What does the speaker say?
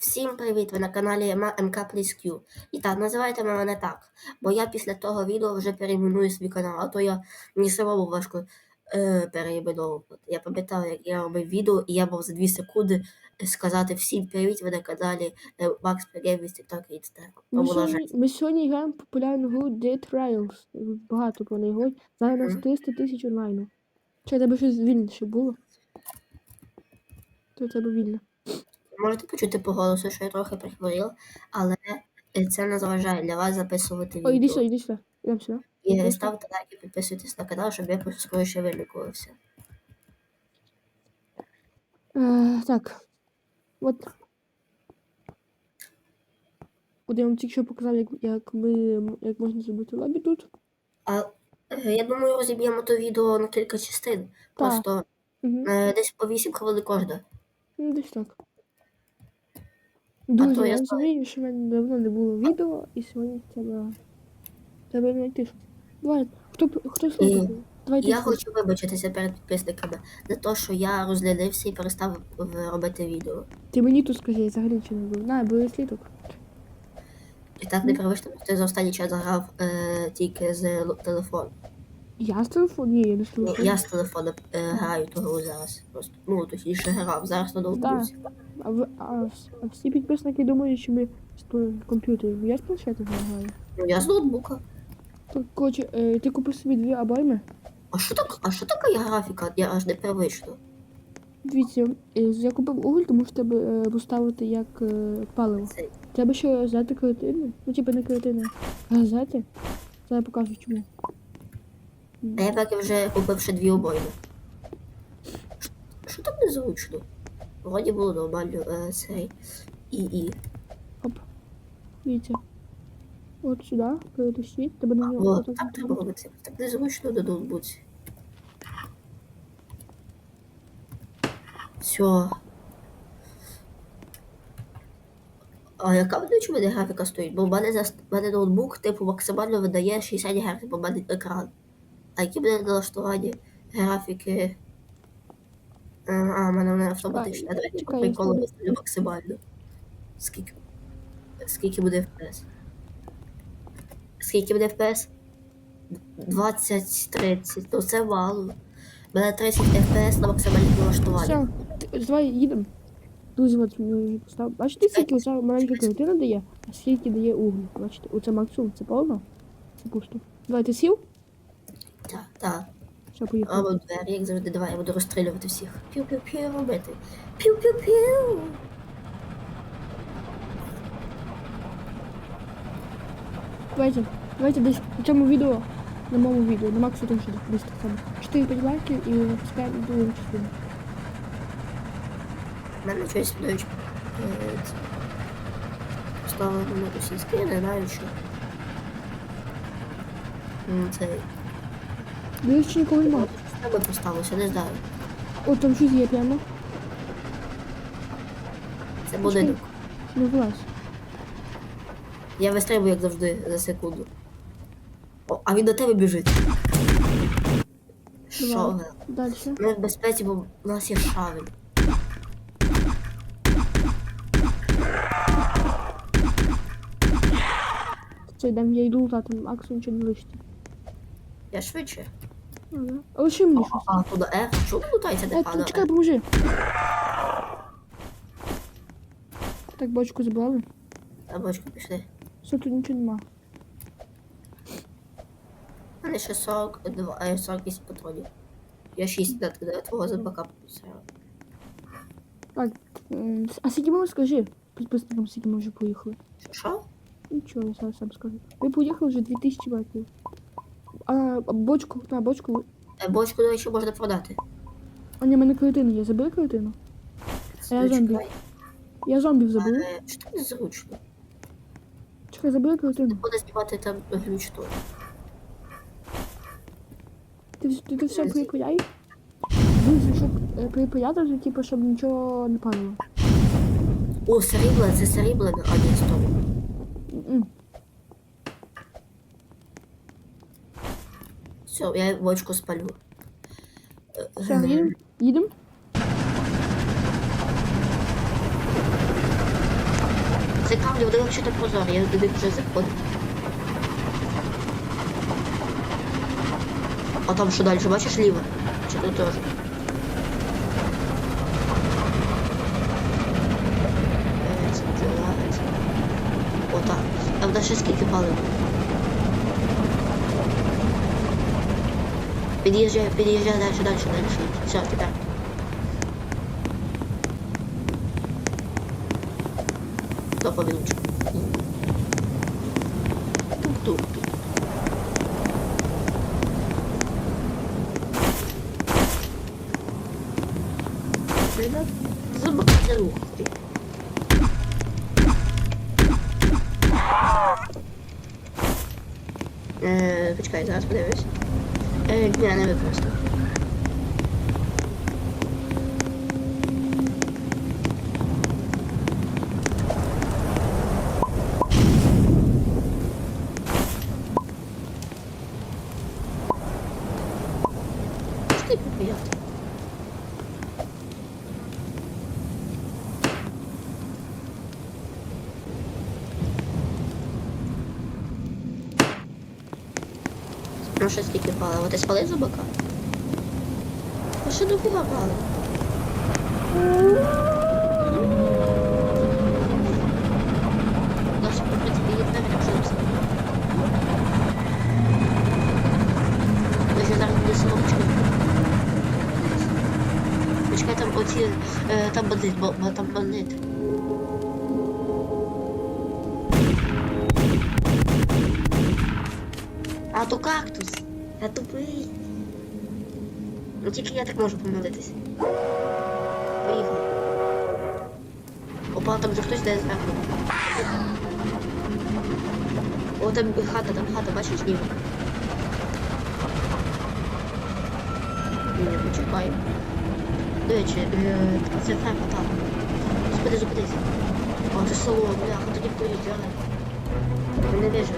Всім привіт! Ви на каналі МК Q. І так, називайте мене так, бо я після того відео вже перейменую свій канал, а то я мені самому важко е, переіменовувати. Я пам'ятаю, як я робив відео, і я мав за 2 секунди сказати всім привіт, ви на каналі е, Макс Пегейм з TikTok і Instagram. Ми сьогодні, граємо популярну гру Dead Trials. Багато про неї говорять. Зараз у нас 300 тисяч онлайну. Чи тебе щось вільніше було? То тебе вільно. Можете почути по голосу, що я трохи прихворіла, але це не заважає для вас записувати О, іди відео. сюди, іди сюди. Ідемо сюди. І Іди ставте лайки, підписуйтесь на канал, щоб я скоріше вилікувався. Е, так. От. От я вам тільки що показав, як, як, ми, як можна зробити лобі тут. А е, я думаю, розіб'ємо то відео на кілька частин. Просто Угу. е, десь по 8 хвилин кожна. Ну, десь так. Друзі, то я я знаю. розумію, що в мене давно не було відео, і сьогодні треба. Треба знайти щось. Давай, хто, хто слухає? Давайте. Я хочу вибачитися перед підписниками за те, що я розлінився і перестав робити відео. Ти мені тут скажи, я взагалі нічого не був. На, бери слідок. І так не привично, що ти за останній час заграв е, тільки з л- телефону. Я з телефону? Ні, я не з Ні, телефону. Я з телефону е, граю ту гру зараз. Просто ну точніше грав. Зараз на ноутбуці. А, ви, а, вс- а всі підписники думають, що ми з пл- комп'ютерів. Я з планшету граю. Ну я з ноутбука. Так, Коротше, е, ти купив собі дві обойми. А що так? А що така графіка? Я аж не привично. Дивіться, е, я купив уголь, тому що тебе е, поставити як е, паливо. Це Треба ще газети креатини. Ну, типу не креатини. Газети. Це я покажу чому. Я вже купив ще дві обойми. Що так незручно? Вроді було нормально е, цей і і. Оп. Дивіться. От сюди, перетащіть, тебе на нього О, так треба робити. Так незручно на ноутбуці. Все. А яка в мене чому графіка стоїть? Бо в мене, за, в мене ноутбук типу максимально видає 60 Гц, бо в мене екран. А які мене налаштування графіки? А, а в мене вони автоматичні. А давайте по приколу ставлю. виставлю максимально. Скільки? Скільки буде FPS? Скільки буде FPS? 20-30. Ну це мало. У мене 30 FPS на максимальне налаштування. Все, давай їдемо. Друзі, от ми постав. Бачите, скільки оця маленька картина дає, а скільки дає углю. Бачите, оце максимум, це повно? Це пусто. Давай, ти сів? Так, так. Все, поїхали. А от двері, як завжди, давай, я буду розстрілювати всіх. Пів-пів-пів робити. Пів-пів-пів. Давайте, давайте десь у цьому відео, на моєму відео, на Максу теж десь так само. 4 підлайки і випускаємо другу частину. У мене щось дають. Стало на російське, я не знаю, що. Це До речі, нікого немає. в тебе поставилося, не знаю. О, там щось є прямо. Це будинок. Не влазь. Я вистрибую, як завжди, за секунду. О, а він до тебе біжить. Давай. ви? Ми в безпеці, бо в нас є шавель. Це йдемо, я йду лутати, Максу нічого не лишиться. Я швидше. Ага. А лиши мені щось. А, туди F. Чому лутається Е, не тут чекай, поможи. Так, бочку забрали. А бочку пішли. Все, тут нічого нема. У мене ще 42, а 48 патронів. Я 6 на до твого зомбака посирав. Так, м, а скільки ми скажи? Підписникам скільки ми вже поїхали. Що, Що? Нічого, я зараз сам скажу. Ми поїхали вже 2000 метрів. А, бочку, на бочку. Е, Бочку, до речі, можна продати. А ні, в мене клетина є. Забери клетину. А я зомбі. Чекай, Я зомбів заберу. е, Що незручно? Чекай, забери клетину. Буде знімати там глюч то. Ти, вс- ти, ти все припаяй. Щоб е, припаяти, вже, типу, щоб нічого не падало. О, срібле, це срібле, а ні, стоп. Все, я бочку спалю. Все, їдемо? Їдемо? Це камні, вони взагалі прозорі, я туди вже заходив. А там що далі, бачиш ліво? Чи тут теж? Е, відкривається. Отак. Там далі скільки палив. Під'їжджай, під'їжджай далі, далі, далі. Все, тепер. До повіночку. Тук-тук. Ребят, забрати рух. Е, почекай, зараз подивлюсь. Е, ні, не використав. Пішли поп'яти. Ну що скільки палива? Ти спалив зубака? А що дохуга палива? Не. Почекай, там оці, е, там бандит, там бандит. А то кактус. Я тупий. Ну тільки я так можу помилитись. Поїхали. Опа, там же хтось йде зверху. О, там хата, там хата, бачиш ні? Ні, почекай. До речі, це ферма там. Господи, зупинись. О, це село, бляха, тоді хто їздять. Не вижу.